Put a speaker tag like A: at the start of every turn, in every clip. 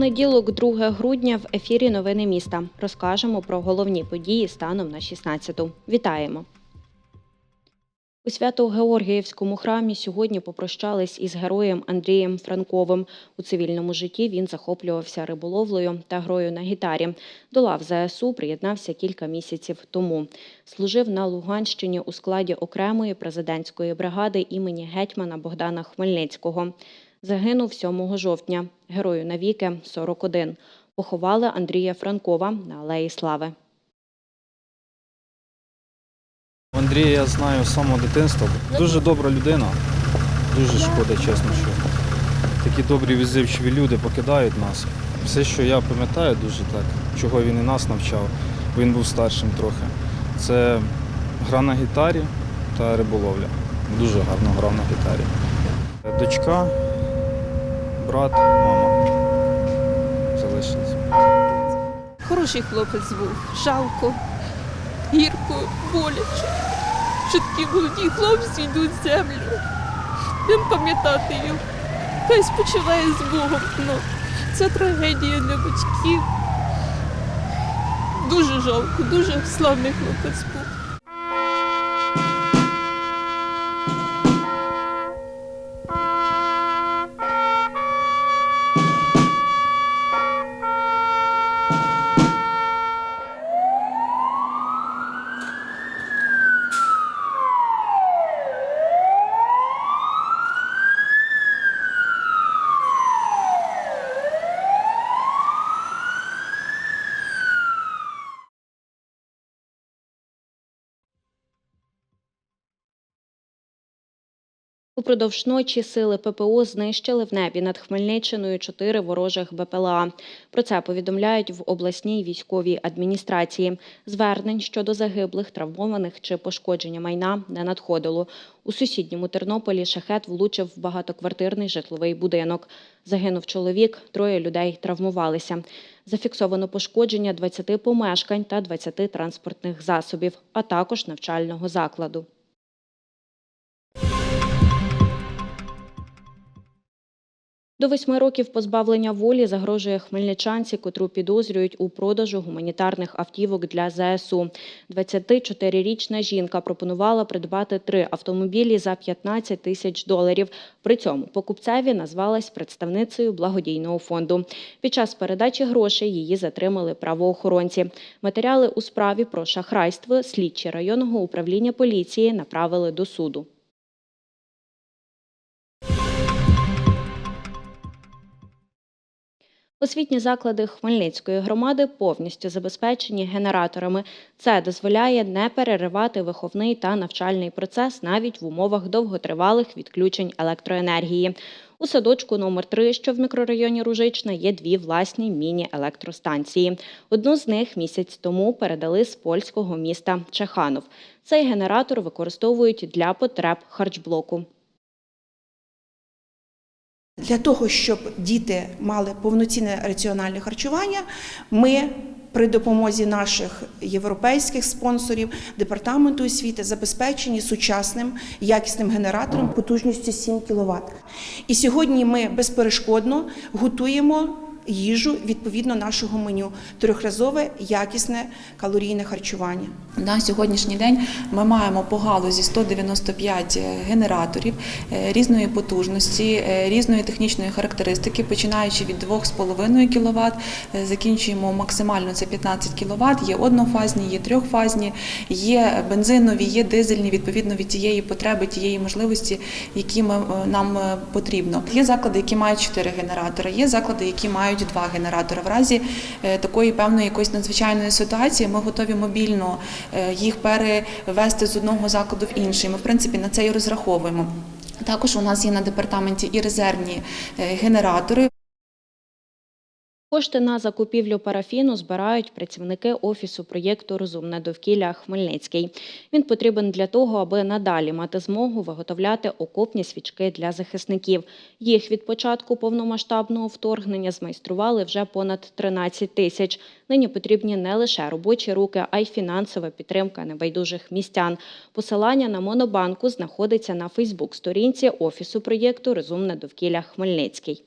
A: понеділок, 2 грудня, в ефірі Новини міста. Розкажемо про головні події станом на 16-ту. Вітаємо! У Свято-Георгіївському храмі сьогодні попрощались із героєм Андрієм Франковим. У цивільному житті він захоплювався риболовлею та грою на гітарі. До лав ЗСУ приєднався кілька місяців тому. Служив на Луганщині у складі окремої президентської бригади імені гетьмана Богдана Хмельницького. Загинув 7 жовтня. Герою навіки 41. Поховали Андрія Франкова на Алеї Слави.
B: Андрія я знаю з самого дитинства. Дуже добра людина. Дуже шкода, чесно, що такі добрі візивчиві люди покидають нас. Все, що я пам'ятаю дуже так, чого він і нас навчав, він був старшим трохи. Це гра на гітарі та риболовля. Дуже гарно грав на гітарі. Дочка, брат, мама залишились.
C: Хороший хлопець був, жалко, гірко, боляче. Що такі молоді хлопці йдуть в землю. Будемо пам'ятати його. Хай спочиває з Богом. Ну, це трагедія для батьків. Дуже жалко, дуже славний хлопець був.
A: Упродовж ночі сили ППО знищили в небі над Хмельниччиною чотири ворожих БПЛА. Про це повідомляють в обласній військовій адміністрації. Звернень щодо загиблих, травмованих чи пошкодження майна не надходило. У сусідньому Тернополі шахет влучив в багатоквартирний житловий будинок. Загинув чоловік, троє людей травмувалися. Зафіксовано пошкодження 20 помешкань та 20 транспортних засобів, а також навчального закладу. До восьми років позбавлення волі загрожує хмельничанці, котру підозрюють у продажу гуманітарних автівок для ЗСУ. 24-річна жінка пропонувала придбати три автомобілі за 15 тисяч доларів. При цьому покупцеві назвалась представницею благодійного фонду. Під час передачі грошей її затримали правоохоронці. Матеріали у справі про шахрайство слідчі районного управління поліції направили до суду. Освітні заклади Хмельницької громади повністю забезпечені генераторами. Це дозволяє не переривати виховний та навчальний процес навіть в умовах довготривалих відключень електроенергії. У садочку номер 3 що в мікрорайоні Ружична, є дві власні міні-електростанції. Одну з них місяць тому передали з польського міста Чеханов. Цей генератор використовують для потреб харчблоку.
D: Для того, щоб діти мали повноцінне раціональне харчування, ми при допомозі наших європейських спонсорів департаменту освіти забезпечені сучасним якісним генератором потужністю 7 кВт. І сьогодні ми безперешкодно готуємо їжу відповідно нашого меню трьохразове якісне калорійне харчування.
E: На сьогоднішній день ми маємо по галузі 195 генераторів е, різної потужності, е, різної технічної характеристики, починаючи від 2,5 кВт, е, закінчуємо максимально це 15 кВт, є однофазні, є трьохфазні, є бензинові, є дизельні, відповідно від тієї потреби, тієї можливості, які ми, нам е, потрібно. Є заклади, які мають 4 генератори, є заклади, які мають 2 генератори. В разі е, такої певної якоїсь надзвичайної ситуації ми готові мобільно е, їх перевести з одного закладу в інший. Ми, в принципі, на це і розраховуємо. Також у нас є на департаменті і резервні е, генератори.
A: Кошти на закупівлю парафіну збирають працівники офісу проєкту Розумне довкілля Хмельницький. Він потрібен для того, аби надалі мати змогу виготовляти окопні свічки для захисників. Їх від початку повномасштабного вторгнення змайстрували вже понад 13 тисяч. Нині потрібні не лише робочі руки, а й фінансова підтримка небайдужих містян. Посилання на монобанку знаходиться на Фейсбук-сторінці офісу проєкту Розумне довкілля Хмельницький.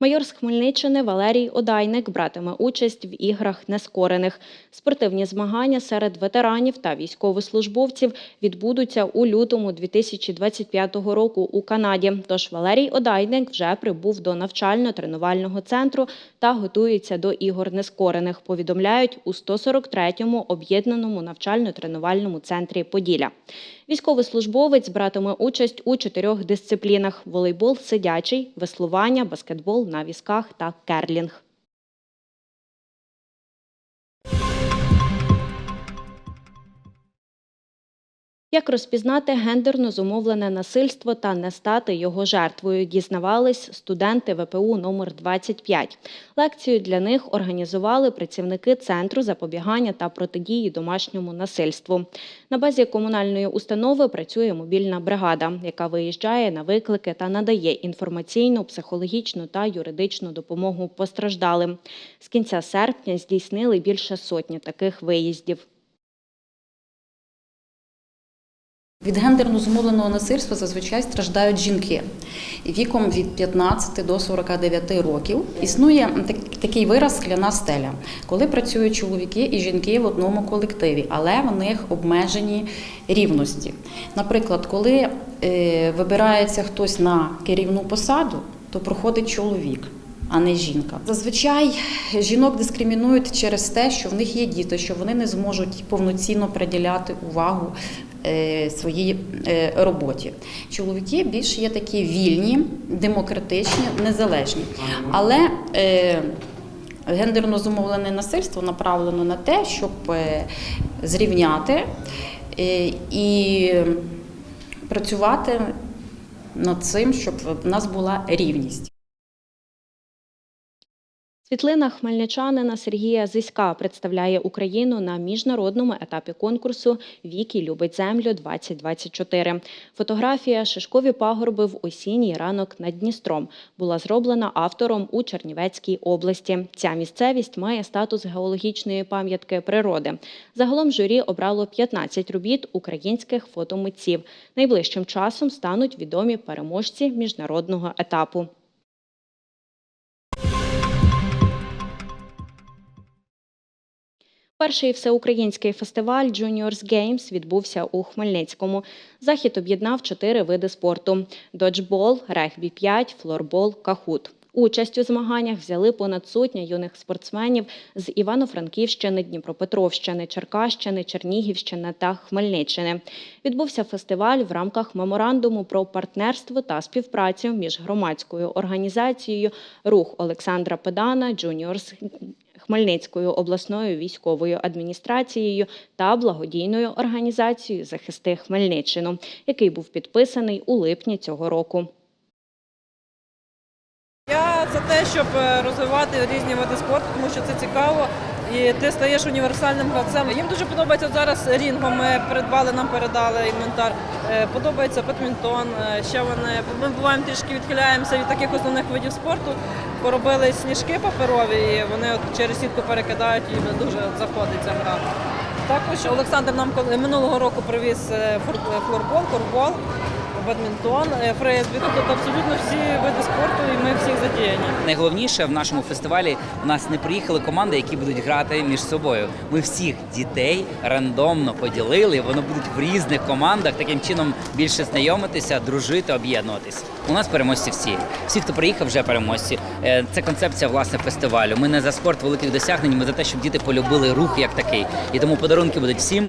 A: Майор з Хмельниччини Валерій Одайник братиме участь в іграх нескорених. Спортивні змагання серед ветеранів та військовослужбовців відбудуться у лютому 2025 року у Канаді. Тож Валерій Одайник вже прибув до навчально-тренувального центру та готується до ігор нескорених. Повідомляють у 143-му об'єднаному навчально-тренувальному центрі Поділля. Військовослужбовець братиме участь у чотирьох дисциплінах: волейбол сидячий, веслування, баскетбол на візках та керлінг. Як розпізнати гендерно зумовлене насильство та не стати його жертвою, дізнавались студенти ВПУ номер 25. Лекцію для них організували працівники Центру запобігання та протидії домашньому насильству. На базі комунальної установи працює мобільна бригада, яка виїжджає на виклики та надає інформаційну, психологічну та юридичну допомогу постраждалим. З кінця серпня здійснили більше сотні таких виїздів.
F: Від гендерно зумовленого насильства зазвичай страждають жінки віком від 15 до 49 років. Існує так- такий вираз скляна стеля, коли працюють чоловіки і жінки в одному колективі, але в них обмежені рівності. Наприклад, коли е, вибирається хтось на керівну посаду, то проходить чоловік. А не жінка. Зазвичай жінок дискримінують через те, що в них є діти, що вони не зможуть повноцінно приділяти увагу своїй е, роботі. Чоловіки більш є такі вільні, демократичні, незалежні. Але е, гендерно зумовлене насильство направлено на те, щоб е, зрівняти е, і працювати над цим, щоб в нас була рівність.
A: Світлина хмельничанина Сергія Зиська представляє Україну на міжнародному етапі конкурсу Вікі любить землю 2024 Фотографія Шишкові пагорби в осінній ранок над Дністром була зроблена автором у Чернівецькій області. Ця місцевість має статус геологічної пам'ятки природи. Загалом журі обрало 15 робіт українських фотомитців. Найближчим часом стануть відомі переможці міжнародного етапу. Перший всеукраїнський фестиваль Juniors Games відбувся у Хмельницькому. Захід об'єднав чотири види спорту: доджбол, регбі 5, флорбол, кахут. Участь у змаганнях взяли понад сотня юних спортсменів з Івано-Франківщини, Дніпропетровщини, Черкащини, Чернігівщини та Хмельниччини. Відбувся фестиваль в рамках меморандуму про партнерство та співпрацю між громадською організацією Рух Олександра Педана, Juniors Хмельницькою обласною військовою адміністрацією та благодійною організацією Захисти Хмельниччину, який був підписаний у липні цього року.
G: Я за те, щоб е, розвивати різні види спорту, тому що це цікаво. І ти стаєш універсальним гравцем. Їм дуже подобається зараз рінго. Ми придбали, нам передали інвентар. Е, Подобається бадмінтон. Е, Ще вони ми буваємо трішки відхиляємося від таких основних видів спорту. Поробили сніжки паперові, і вони от через сітку перекидають і дуже заходить ця гра. Також Олександр нам минулого року привіз е, флорбол, корбол, бадмінтон, е, фризбі. Тобто абсолютно всі види спорту, і ми всіх задіяні.
H: Найголовніше в нашому фестивалі у нас не приїхали команди, які будуть грати між собою. Ми всіх дітей рандомно поділили. Вони будуть в різних командах, таким чином більше знайомитися, дружити, об'єднуватись. У нас переможці всі. Всі, хто приїхав, вже переможці. Е, Це концепція власне фестивалю. Ми не за спорт великих досягнень, ми за те, щоб діти полюбили рух як такий. І тому подарунки будуть всім.